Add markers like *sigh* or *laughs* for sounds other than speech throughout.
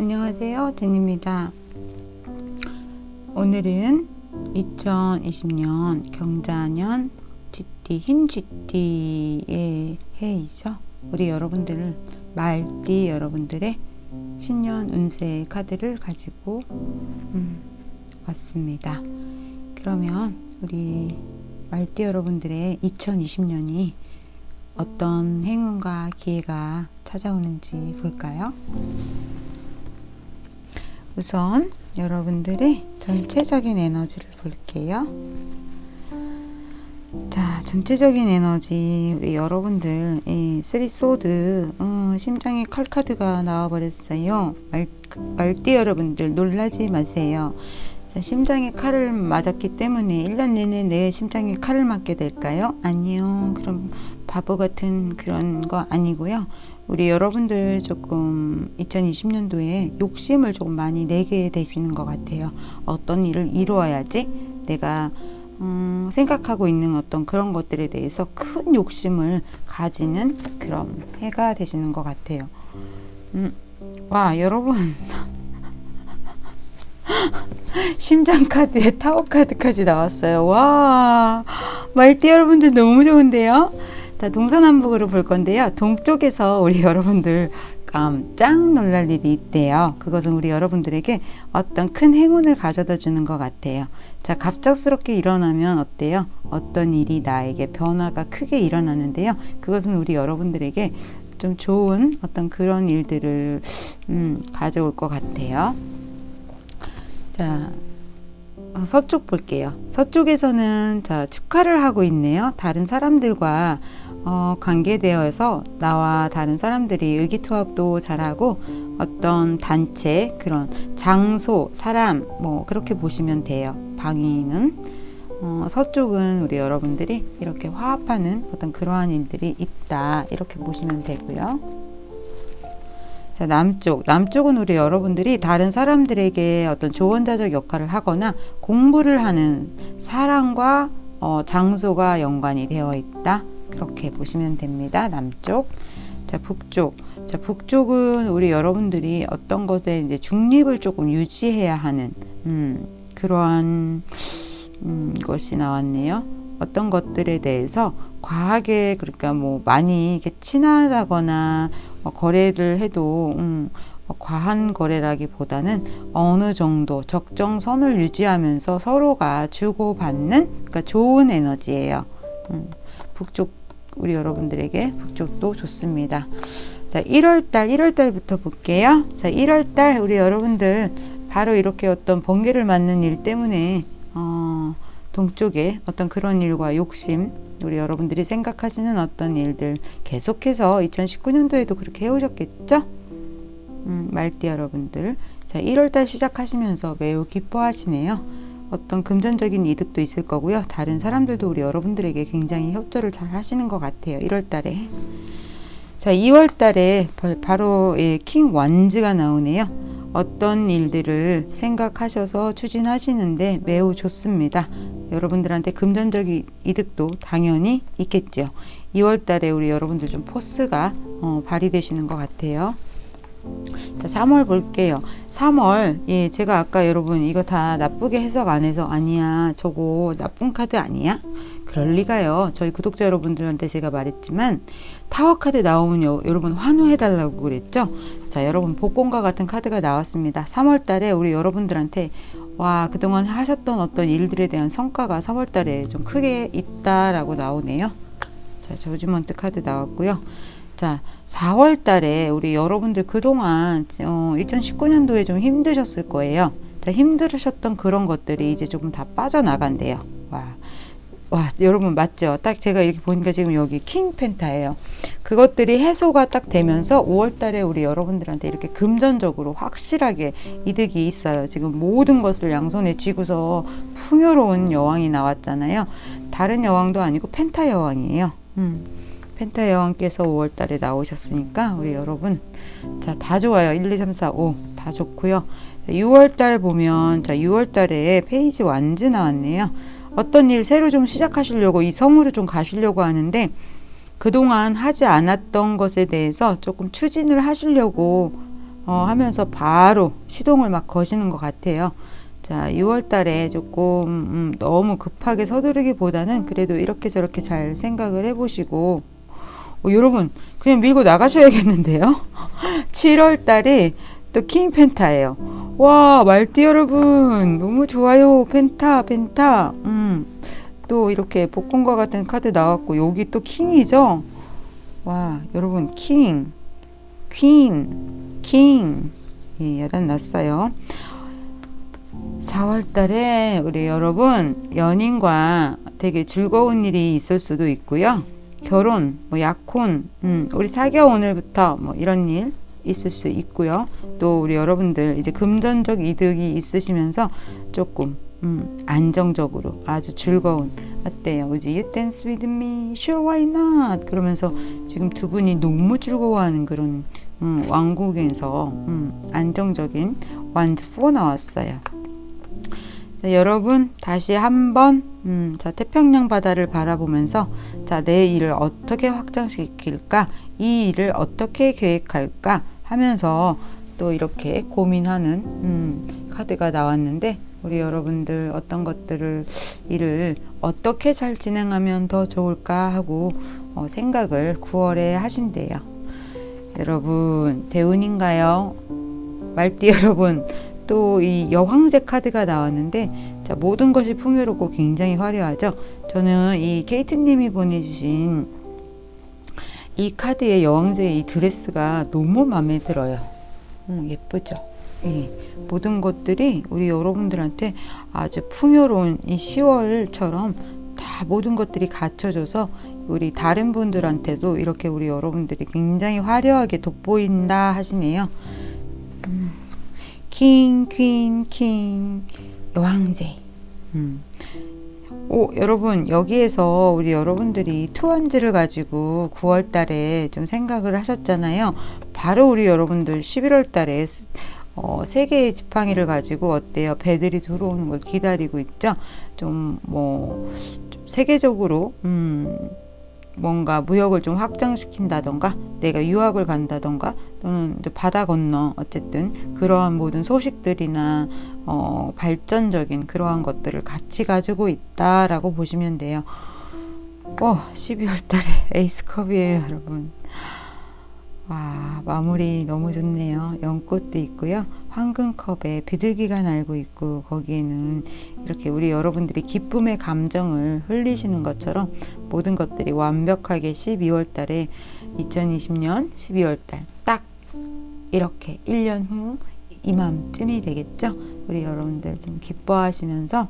안녕하세요. 제니입니다. 오늘은 2020년 경자년 GT 흰 GT의 해이죠. 우리 여러분들 말띠 여러분들의 신년 운세 카드를 가지고 음, 왔습니다. 그러면 우리 말띠 여러분들의 2020년이 어떤 행운과 기회가 찾아오는지 볼까요? 우선 여러분들의 전체적인 에너지를 볼게요. 자, 전체적인 에너지 우리 여러분들 이 쓰리 소드 어, 심장의 칼 카드가 나와버렸어요. 말, 말띠 여러분들 놀라지 마세요. 자, 심장에 칼을 맞았기 때문에 1년 내내 내 심장에 칼을 맞게 될까요? 아니요. 그럼 바보 같은 그런 거 아니고요. 우리 여러분들 조금 2020년도에 욕심을 조금 많이 내게 되시는 것 같아요. 어떤 일을 이루어야지 내가 음, 생각하고 있는 어떤 그런 것들에 대해서 큰 욕심을 가지는 그런 해가 되시는 것 같아요. 음, 와, 여러분. *laughs* 심장 카드에 타워 카드까지 나왔어요. 와, 말띠 여러분들 너무 좋은데요? 자, 동서남북으로 볼 건데요. 동쪽에서 우리 *laughs* 여러분들 깜짝 놀랄 일이 있대요. 그것은 우리 여러분들에게 어떤 큰 행운을 가져다 주는 것 같아요. 자, 갑작스럽게 일어나면 어때요? 어떤 일이 나에게 변화가 크게 일어나는데요. 그것은 우리 여러분들에게 좀 좋은 어떤 그런 일들을 음, 가져올 것 같아요. 자, 어, 서쪽 볼게요. 서쪽에서는 자, 축하를 하고 있네요. 다른 사람들과 어, 관계되어서 나와 다른 사람들이 의기투합도 잘하고 어떤 단체 그런 장소 사람 뭐 그렇게 보시면 돼요. 방위는 어, 서쪽은 우리 여러분들이 이렇게 화합하는 어떤 그러한 일들이 있다 이렇게 보시면 되고요. 자, 남쪽. 남쪽은 우리 여러분들이 다른 사람들에게 어떤 조언자적 역할을 하거나 공부를 하는 사랑과 어, 장소가 연관이 되어 있다. 그렇게 보시면 됩니다. 남쪽. 자, 북쪽. 자, 북쪽은 우리 여러분들이 어떤 것에 이제 중립을 조금 유지해야 하는, 음, 그러한, 음, 것이 나왔네요. 어떤 것들에 대해서 과하게, 그러니까 뭐 많이 이렇게 친하다거나 어, 거래를 해도, 음, 어, 과한 거래라기보다는 어느 정도 적정선을 유지하면서 서로가 주고받는, 그러니까 좋은 에너지예요. 음, 북쪽 우리 여러분들에게 북쪽도 좋습니다. 자, 1월달, 1월달부터 볼게요. 자, 1월달 우리 여러분들 바로 이렇게 어떤 번개를 맞는 일 때문에 어, 동쪽에 어떤 그런 일과 욕심, 우리 여러분들이 생각하시는 어떤 일들 계속해서 2019년도에도 그렇게 해오셨겠죠? 음, 말띠 여러분들. 자, 1월달 시작하시면서 매우 기뻐하시네요. 어떤 금전적인 이득도 있을 거고요. 다른 사람들도 우리 여러분들에게 굉장히 협조를 잘 하시는 것 같아요. 1월 달에. 자, 2월 달에 바로 예, 킹 완즈가 나오네요. 어떤 일들을 생각하셔서 추진하시는데 매우 좋습니다. 여러분들한테 금전적인 이득도 당연히 있겠죠. 2월 달에 우리 여러분들 좀 포스가 어, 발휘되시는 것 같아요. 자, 3월 볼게요. 3월, 예, 제가 아까 여러분 이거 다 나쁘게 해석 안 해서 아니야, 저거 나쁜 카드 아니야? 그럴 리가요. 저희 구독자 여러분들한테 제가 말했지만 타워 카드 나오면 요, 여러분 환호해달라고 그랬죠? 자, 여러분 복권과 같은 카드가 나왔습니다. 3월 달에 우리 여러분들한테 와, 그동안 하셨던 어떤 일들에 대한 성과가 3월 달에 좀 크게 있다라고 나오네요. 자, 저주먼트 카드 나왔고요. 자, 4월 달에 우리 여러분들 그동안 어, 2019년도에 좀 힘드셨을 거예요. 자, 힘들으셨던 그런 것들이 이제 조금 다 빠져나간대요. 와. 와, 여러분 맞죠? 딱 제가 이렇게 보니까 지금 여기 킹 펜타예요. 그것들이 해소가 딱 되면서 5월 달에 우리 여러분들한테 이렇게 금전적으로 확실하게 이득이 있어요. 지금 모든 것을 양손에 쥐고서 풍요로운 여왕이 나왔잖아요. 다른 여왕도 아니고 펜타 여왕이에요. 음. 펜타 여왕께서 5월 달에 나오셨으니까 우리 여러분 자 다 좋아요. 1 2 3 4 5 다 좋고요. 6월 달 보면 자 6월 달에 페이지 완즈 나왔네요. 어떤 일 새로 좀 시작하시려고 이 성으로 좀 가시려고 하는데 그동안 하지 않았던 것에 대해서 조금 추진을 하시려고 어, 하면서 바로 시동을 막 거시는 것 같아요. 자, 6월 달에 조금 음, 너무 급하게 서두르기보다는 그래도 이렇게 저렇게 잘 생각을 해보시고 어, 여러분 그냥 밀고 나가셔야겠는데요. *laughs* 7월 달에 또킹 펜타예요. 와 말띠 여러분 너무 좋아요 펜타 펜타. 음, 또 이렇게 복권과 같은 카드 나왔고 여기 또 킹이죠. 와 여러분 킹, 퀸, 킹 예, 여단 났어요. 4월 달에 우리 여러분 연인과 되게 즐거운 일이 있을 수도 있고요. 결혼, 뭐 약혼, 음, 우리 사겨 오늘부터 뭐 이런 일 있을 수 있고요. 또 우리 여러분들 이제 금전적 이득이 있으시면서 조금 음, 안정적으로 아주 즐거운 어때요? Would you dance with me? Sure, why not? 그러면서 지금 두 분이 너무 즐거워하는 그런 음, 왕국에서 음, 안정적인 완드 4 나왔어요. 자, 여러분 다시 한번 음, 자 태평양 바다를 바라보면서 자 내 일을 어떻게 확장시킬까 이 일을 어떻게 계획할까 하면서 또 이렇게 고민하는 음, 카드가 나왔는데 우리 여러분들 어떤 것들을 일을 어떻게 잘 진행하면 더 좋을까 하고 어, 생각을 9월에 하신대요. 여러분 대운인가요? 말띠 *laughs* 여러분 또 이 여황제 카드가 나왔는데 자, 모든 것이 풍요롭고 굉장히 화려하죠. 저는 이 케이트님이 보내주신 이 카드의 여왕제 이 드레스가 너무 마음에 들어요. 음, 예쁘죠. 예, 모든 것들이 우리 여러분들한테 아주 풍요로운 이 10월처럼 다 모든 것들이 갖춰져서 우리 다른 분들한테도 이렇게 우리 여러분들이 굉장히 화려하게 돋보인다 하시네요. 음, 킹, 퀸, 킹, 여왕제. 음. 오, 여러분, 여기에서 우리 여러분들이 투원지를 가지고 9월 달에 좀 생각을 하셨잖아요. 바로 우리 여러분들 11월 달에 어, 세 개의 지팡이를 가지고 어때요? 배들이 들어오는 걸 기다리고 있죠? 좀, 뭐, 좀 세계적으로, 음, 뭔가 무역을 좀 확장시킨다던가 내가 유학을 간다던가 또는 바다 건너 어쨌든 그러한 모든 소식들이나 어, 발전적인 그러한 것들을 같이 가지고 있다라고 보시면 돼요. 어, 12월 달에 에이스컵이에요, 여러분. 와, 마무리 너무 좋네요. 연꽃도 있고요. 황금컵에 비둘기가 날고 있고, 거기에는 이렇게 우리 여러분들이 기쁨의 감정을 흘리시는 것처럼 모든 것들이 완벽하게 12월 달에 2020년 12월 달 딱 이렇게 1년 후 이맘쯤이 되겠죠. 우리 여러분들 좀 기뻐하시면서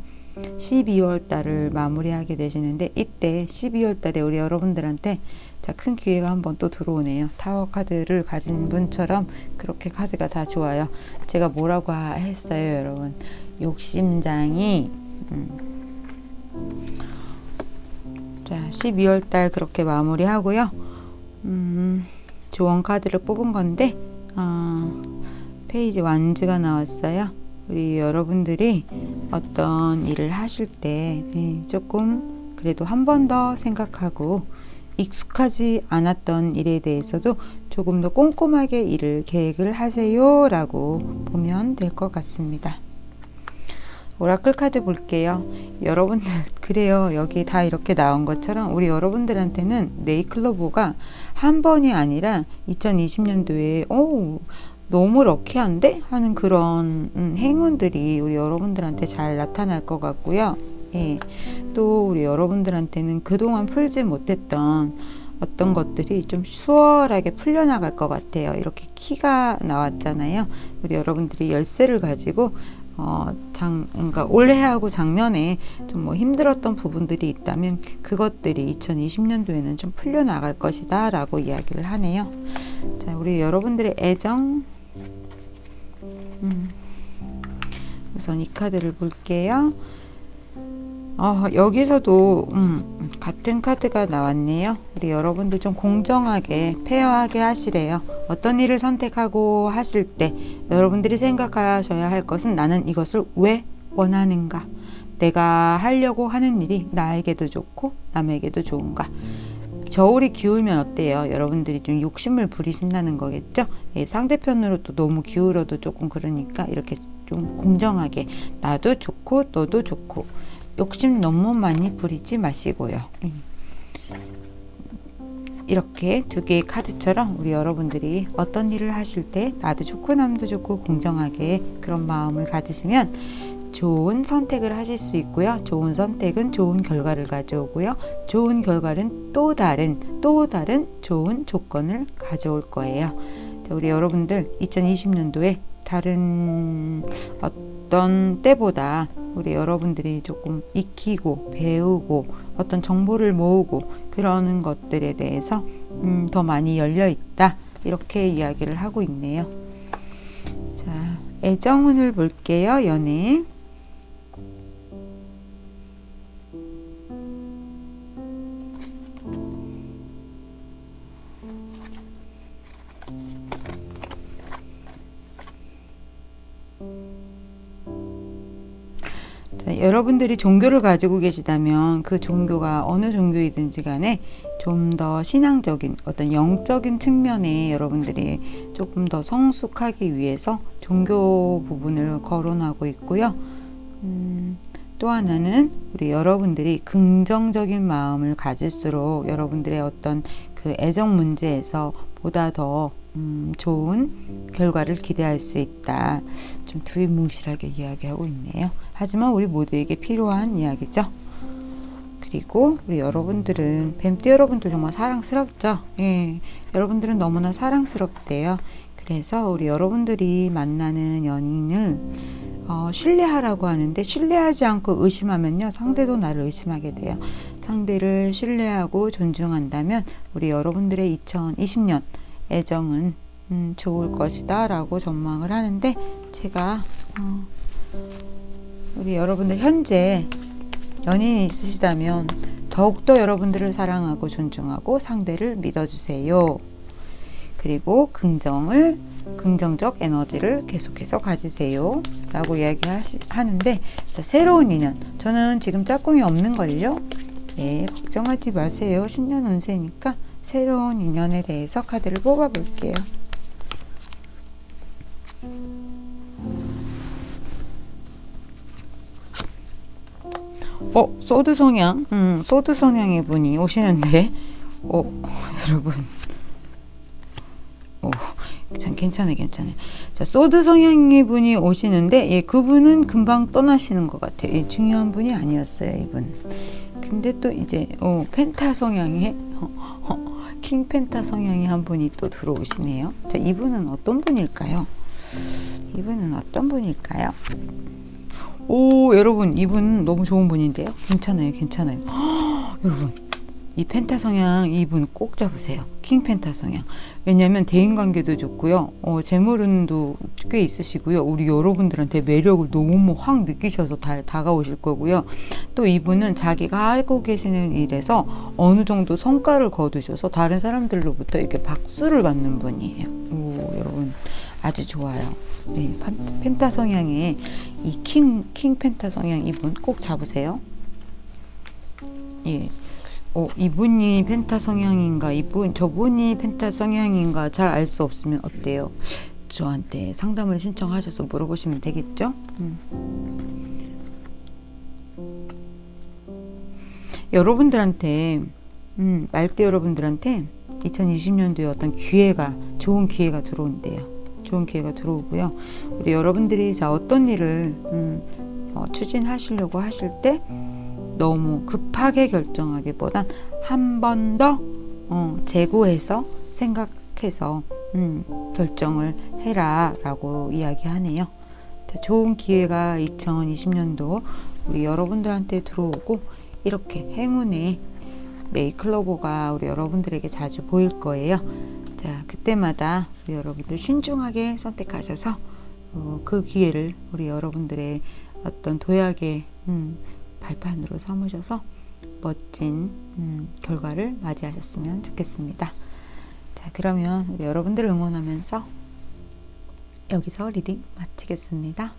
12월 달을 마무리하게 되시는데 이때 12월 달에 우리 여러분들한테 자, 큰 기회가 한번 또 들어오네요. 타워 카드를 가진 분처럼 그렇게 카드가 다 좋아요. 제가 뭐라고 했어요, 여러분? 욕심장이 음. 자, 12월 달 그렇게 마무리하고요. 음, 조언 카드를 뽑은 건데 어, 페이지 완즈가 나왔어요. 우리 여러분들이 어떤 일을 하실 때 예, 조금 그래도 한 번 더 생각하고 익숙하지 않았던 일에 대해서도 조금 더 꼼꼼하게 일을 계획을 하세요 라고 보면 될 것 같습니다. 오라클 카드 볼게요. 여러분들 *laughs* 그래요. 여기 다 이렇게 나온 것처럼 우리 여러분들한테는 네이클로보가 한 번이 아니라 2020년도에 오 너무 럭키한데 하는 그런 음, 행운들이 우리 여러분들한테 잘 나타날 것 같고요. 예. 또 우리 여러분들한테는 그동안 풀지 못했던 어떤 것들이 좀 수월하게 풀려나갈 것 같아요. 이렇게 키가 나왔잖아요. 우리 여러분들이 열쇠를 가지고 어, 장, 그러니까 올해하고 작년에 좀 뭐 힘들었던 부분들이 있다면 그것들이 2020년도에는 좀 풀려나갈 것이다 라고 이야기를 하네요. 자, 우리 여러분들의 애정. 음. 우선 이 카드를 볼게요. 어, 여기서도 음, 같은 카드가 나왔네요. 우리 여러분들 좀 공정하게 페어하게 하시래요. 어떤 일을 선택하고 하실 때 여러분들이 생각하셔야 할 것은 나는 이것을 왜 원하는가? 내가 하려고 하는 일이 나에게도 좋고 남에게도 좋은가? 저울이 기울면 어때요? 여러분들이 좀 욕심을 부리신다는 거겠죠? 예, 상대편으로 또 너무 기울어도 조금 그러니까 이렇게 좀 공정하게 나도 좋고 너도 좋고 욕심 너무 많이 부리지 마시고요. 음. 이렇게 두 개의 카드처럼 우리 여러분들이 어떤 일을 하실 때 나도 좋고 남도 좋고 공정하게 그런 마음을 가지시면 좋은 선택을 하실 수 있고요. 좋은 선택은 좋은 결과를 가져오고요. 좋은 결과는 또 다른 또 다른 좋은 조건을 가져올 거예요. 자, 우리 여러분들 2020년도에 다른 어떤 때보다 우리 여러분들이 조금 익히고 배우고 어떤 정보를 모으고 그러는 것들에 대해서 음, 더 많이 열려 있다 이렇게 이야기를 하고 있네요. 자 애정운을 볼게요 연애. 여러분들이 종교를 가지고 계시다면 그 종교가 어느 종교이든지 간에 좀 더 신앙적인 어떤 영적인 측면에 여러분들이 조금 더 성숙하기 위해서 종교 부분을 거론하고 있고요. 음, 또 하나는 우리 여러분들이 긍정적인 마음을 가질수록 여러분들의 어떤 그 애정 문제에서 보다 더 음, 좋은 결과를 기대할 수 있다. 좀 두리뭉실하게 이야기하고 있네요. 하지만 우리 모두에게 필요한 이야기죠. 그리고 우리 여러분들은 뱀띠 여러분들 정말 사랑스럽죠. 예, 여러분들은 너무나 사랑스럽대요. 그래서 우리 여러분들이 만나는 연인을 어, 신뢰하라고 하는데 신뢰하지 않고 의심하면요 상대도 나를 의심하게 돼요. 상대를 신뢰하고 존중한다면 우리 여러분들의 2020년 애정은 음, 좋을 것이다 라고 전망을 하는데 제가 어, 우리 여러분들 현재 연인이 있으시다면 더욱더 여러분들을 사랑하고 존중하고 상대를 믿어주세요. 그리고 긍정을 긍정적 에너지를 계속해서 가지세요. 라고 이야기하는데 자, 새로운 인연 저는 지금 짝꿍이 없는걸요? 네 걱정하지 마세요. 신년 운세니까 새로운 인연에 대해서 카드를 뽑아 볼게요. 어, 소드 성향, 음, 소드 성향의 분이 오시는데, 어, *laughs* 여러분, 오, 참 괜찮아, 괜찮아. 자, 소드 성향의 분이 오시는데, 예, 그분은 금방 떠나시는 것 같아요. 예, 중요한 분이 아니었어요, 이분. 근데 또 이제, 어, 펜타 성향의, 어, 어, 킹 펜타 성향의 한 분이 또 들어오시네요. 자, 이분은 어떤 분일까요? 이분은 어떤 분일까요? 오 여러분 이분 너무 좋은 분인데요 괜찮아요 괜찮아요 허, *gasps* 여러분 이 펜타 성향 이분 꼭 잡으세요. 킹 펜타 성향. 왜냐하면 대인 관계도 좋고요. 어, 재물운도 꽤 있으시고요. 우리 여러분들한테 매력을 너무 확 느끼셔서 다, 다가오실 거고요. 또 이분은 자기가 하고 계시는 일에서 어느 정도 성과를 거두셔서 다른 사람들로부터 이렇게 박수를 받는 분이에요. 오 여러분. 아주 좋아요. 네, 펜타 성향의 이 킹, 킹 펜타 성향 이분 꼭 잡으세요. 예. 어, 이분이 펜타 성향인가, 이분, 저분이 펜타 성향인가 잘 알 수 없으면 어때요? 저한테 상담을 신청하셔서 물어보시면 되겠죠? 음. 여러분들한테, 음, 말대 여러분들한테 2020년도에 어떤 기회가, 좋은 기회가 들어온대요. 좋은 기회가 들어오고요. 우리 여러분들이 자 어떤 일을 음, 어, 추진하시려고 하실 때 너무 급하게 결정하기보단 한 번 더 어, 재고해서 생각해서 음, 결정을 해라라고 이야기하네요. 자, 좋은 기회가 2020년도 우리 여러분들한테 들어오고 이렇게 행운의 메이클로버가 우리 여러분들에게 자주 보일 거예요. 자, 그때마다 우리 여러분들 신중하게 선택하셔서 어, 그 기회를 우리 여러분들의 어떤 도약의 음, 발판으로 삼으셔서 멋진 음, 결과를 맞이하셨으면 좋겠습니다. 자, 그러면 여러분들 응원하면서 여기서 리딩 마치겠습니다.